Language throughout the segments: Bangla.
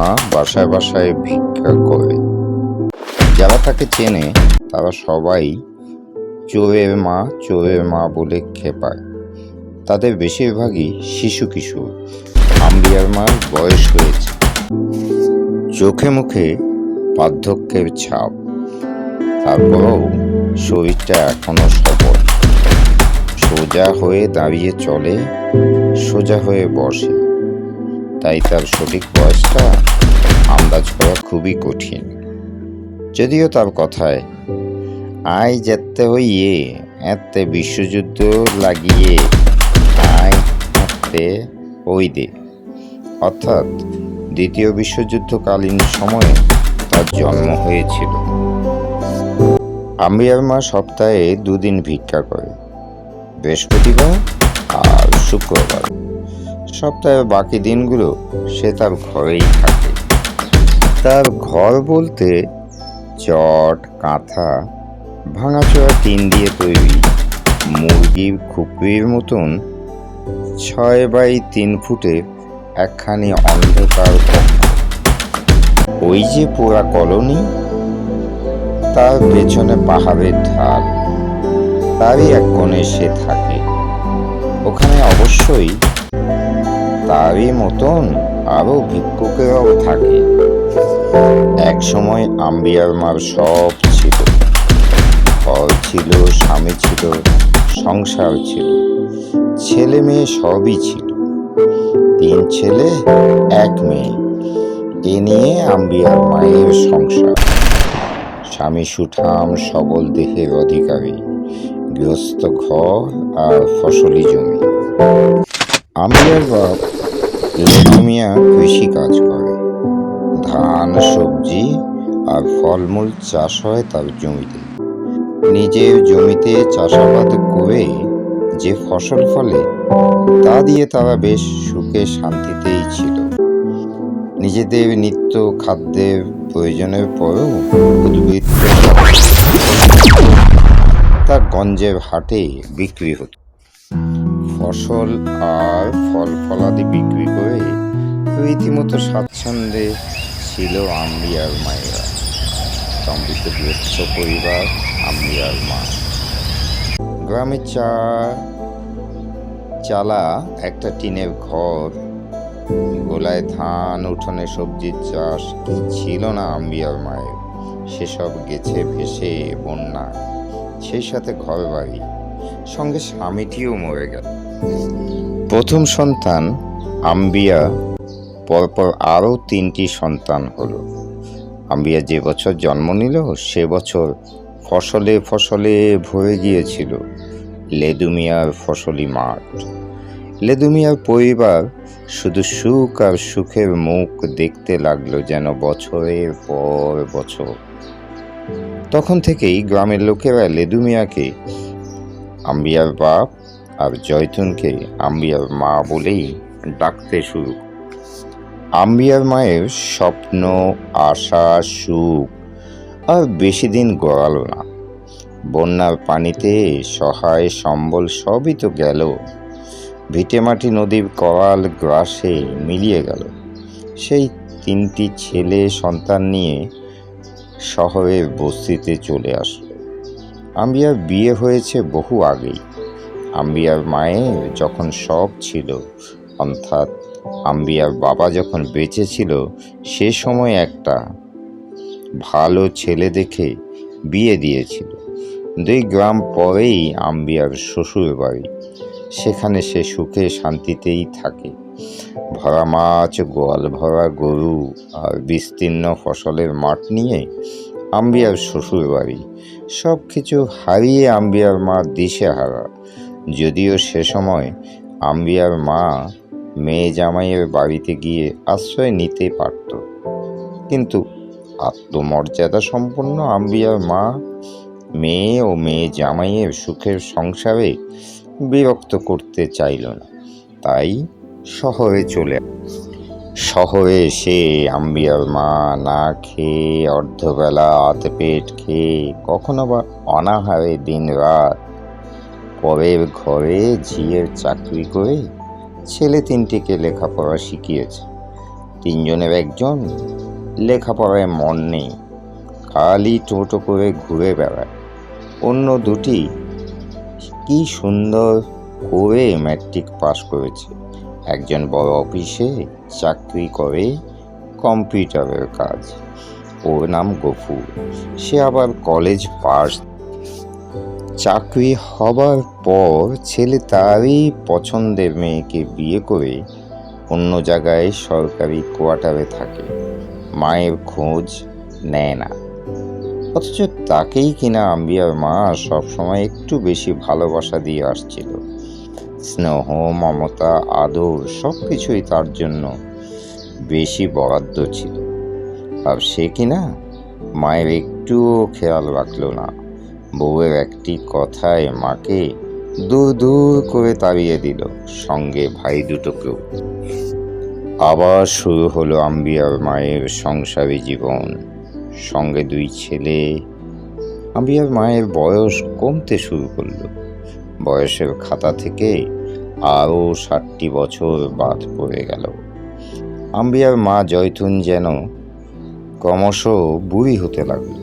মা বাসায় বাসায় ভিক্ষা করে। যারা তাকে চেনে, তারা সবাই চোরের মা চোরের মা বলে খেপায়। তাদের বেশিরভাগই শিশু কিশোর। আম্বিয়ার মার বয়স হয়েছে। চোখে মুখে বার্ধক্যের ছাপ। তারপরেও শরীরটা এখনও সবল। সোজা হয়ে দাঁড়িয়ে চলে, সোজা হয়ে বসে। তাই তার সঠিক বয়সটা আন্দাজ করা খুবই কঠিন। যদিও তার কথায় আয় যেতে হইয়ে, এতে বিশ্বযুদ্ধ লাগিয়ে আয় হাতে ওই দে অর্থাৎ দ্বিতীয় বিশ্বযুদ্ধকালীন সময়ে তার জন্ম হয়েছিল। আম্বিয়ার মা সপ্তাহে দুদিন ভিক্ষা করে, বৃহস্পতিবার আর শুক্রবার। সপ্তাহের বাকি দিনগুলো সে তার ঘরেই থাকে। তার ঘর বলতে চট, কাঁথা, ভাঙাচোরা টিন দিয়ে তৈরি, মুরগির খুপড়ির মতন ছয় বাই তিন ফুটে একখানি অন্ধকার ওই যে পোড়া কলোনি, তার পেছনে পাহাড়ের ঢাল, তারই এক কোণে সে থাকে। ওখানে অবশ্যই তারই মতন আরও ভিক্ষুকেরাও থাকে। এক সময় আম্বিয়ার মার সব ছিল। ঘর ছিল, স্বামী ছিল, সংসার ছিল। ছেলে মেয়ে সবই ছিল। তিন ছেলে, এক মেয়ে। এ নিয়ে আম্বিয়ার মায়ের সংসার। স্বামী সুঠাম, সবল দেহের অধিকারী। গৃহস্থ ঘর আর ফসলি জমি। আম্বিয়ার বাপ লেগুমিয়া কৃষি কাজ করে। ধান, সবজি আর ফলমূল চাষ হয় তার জমিতে। নিজের জমিতে চাষাবাদ করে যে ফসল ফলে, তা দিয়ে তারা বেশ সুখে শান্তিতেই ছিল। নিজেদের নিত্য খাদ্যের প্রয়োজনের পরেও উদ্বৃত্ত তা গঞ্জের হাটে বিক্রি হতো। ফসল আর ফল ফলাদি বিক্রি করে রীতিমতো স্বাচ্ছন্দ্যে ছিল আম্বিয়ার মায়েরা। সমৃদ্ধ গৃহস্থ পরিবার আম্বিয়ার মা। গ্রামে চা, চালা, একটা টিনের ঘর। গোলায় ধান, উঠোনে সবজির চাষ, কি ছিল না আম্বিয়ার মায়ের? সেসব গেছে ভেসে বন্যা। সেই সাথে ঘর বাড়ি সঙ্গে স্বামীটিও মরে গেল। প্রথম সন্তান আম্বিয়া, পরপর আরও তিনটি সন্তান হলো। আম্বিয়া যে বছর জন্ম নিল, সে বছর ফসলে ফসলে ভরে গিয়েছিল। লেদুমিয়ার ফসলি মাঠ। লেদুমিয়ার পরিবার শুধু সুখ আর সুখের মুখ দেখতে লাগল যেন বছরের পর বছর। তখন থেকেই গ্রামের লোকেরা লেদুমিয়াকে আম্বিয়ার বাপ আর জয়তুনকে আম্বিয়ার মা বলেই ডাকতে শুরু। আম্বিয়ার মায়ের স্বপ্ন, আশা, সুখ আর বেশি দিন গড়ালো না। বন্যার পানিতে সহায় সম্বল সবই তো গেল। ভিটেমাটি নদীর করাল গ্রাসে মিলিয়ে গেল। সেই তিনটি ছেলে সন্তান নিয়ে শহরের বস্তিতে চলে আসলো। আম্বিয়ার বিয়ে হয়েছে বহু আগেই। আম্বিয়ার মায়ের যখন সব ছিল, অর্থাৎ আম্বিয়ার বাবা যখন বেঁচে ছিল, সে সময় একটা ভালো ছেলে দেখে বিয়ে দিয়েছিল। দুই গ্রাম পরেই আম্বিয়ার শ্বশুর বাড়ি। সেখানে সে সুখে শান্তিতেই থাকে। ভরা মাছ, গোয়াল ভরা গরু আর বিস্তীর্ণ ফসলের মাঠ নিয়ে আম্বিয়ার শ্বশুর বাড়ি। সব কিছু হারিয়ে আম্বিয়ার মা দিশেহারা। যদিও সে সময় আম্বিয়ার মা মেয়ে জামাইয়ের বাড়িতে গিয়ে আশ্রয় নিতে পারত। কিন্তু আত্মমর্যাদা সম্পন্ন আম্বিয়ার মা মেয়ে ও মেয়ে জামাইয়ের সুখের সংসারে বিরক্ত করতে চাইল না। তাই শহরে চলে শহরে এসে আম্বিয়ার মা না খেয়ে অর্ধবেলা আধ পেট খেয়ে কখনো বা অনাহারে দিন রাত পরের ঘরে ঝিয়ের চাকরি করে ছেলে তিনটিকে লেখাপড়া শিখিয়েছে। তিনজনের একজন লেখাপড়ায় মন নেই, খালি টোটো করে ঘুরে বেড়ায়। অন্য দুটি কি সুন্দর করে ম্যাট্রিক পাশ করেছে। একজন বড় অফিসে চাকরি করে কম্পিউটারের কাজ। ওর নাম গফুর। সে আবার কলেজ পাস চাকরি হবার পর ছেলে তারই পছন্দের মেয়েকে বিয়ে করে অন্য জায়গায় সরকারি কোয়ার্টারে থাকে। মায়ের খোঁজ নেয় না। অথচ তাকেই কিনা আম্বিয়ার মা সবসময় একটু বেশি ভালোবাসা দিয়ে আসছিল। স্নেহ, মমতা, আদর সব কিছুই তার জন্য বেশি বরাদ্দ ছিল। আর সে কিনা মায়ের একটুও খেয়াল রাখল না। বউয়ের একটি কথায় মাকে দূর দূর করে তাড়িয়ে দিল, সঙ্গে ভাই দুটোকেও। আবার শুরু হলো আম্বিয়ার মায়ের সংসারী জীবন। সঙ্গে দুই ছেলে। আম্বিয়ার মায়ের বয়স কমতে শুরু করল। বয়সের খাতা থেকে আরও ষাটটি বছর বাদ পড়ে গেল। আম্বিয়ার মা জয়তুন যেন ক্রমশ বুড়ি হতে লাগল।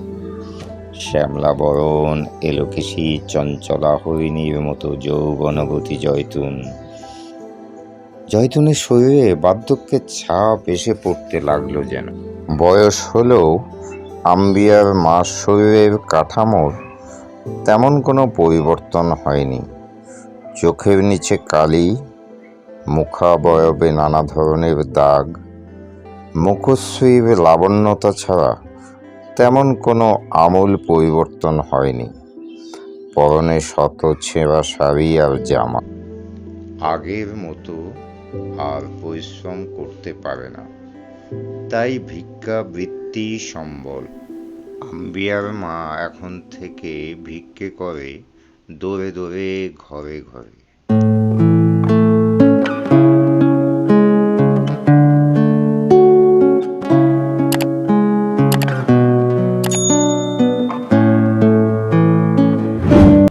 শ্যামলা বরণ, এলোকেশি চঞ্চলা হরিণীর মতো যৌবনবতী জয়তুন। জয়তুনের শরীরে বার্ধক্যের ছাপ এসে পড়তে লাগল যেন। বয়স হলেও আম্বিয়ার মার শরীরের কাঠামোর তেমন কোনো পরিবর্তন হয়নি। চোখের নিচে কালি, মুখাবয়বে নানা ধরনের দাগ, মুখশ্রীর লাবণ্যতা ছাড়া তেমন কোনো আমূল পরিবর্তন হয়নি। পরনে শত ছেঁড়া শাড়ি আর জামা। আগের মতো আর পরিশ্রম করতে পারে না। তাই ভিক্ষা বৃত্তি সম্বল। আম্বিয়ার মা এখন থেকে ভিক্ষে করে দৌড়ে দৌড়ে ঘরে ঘরে।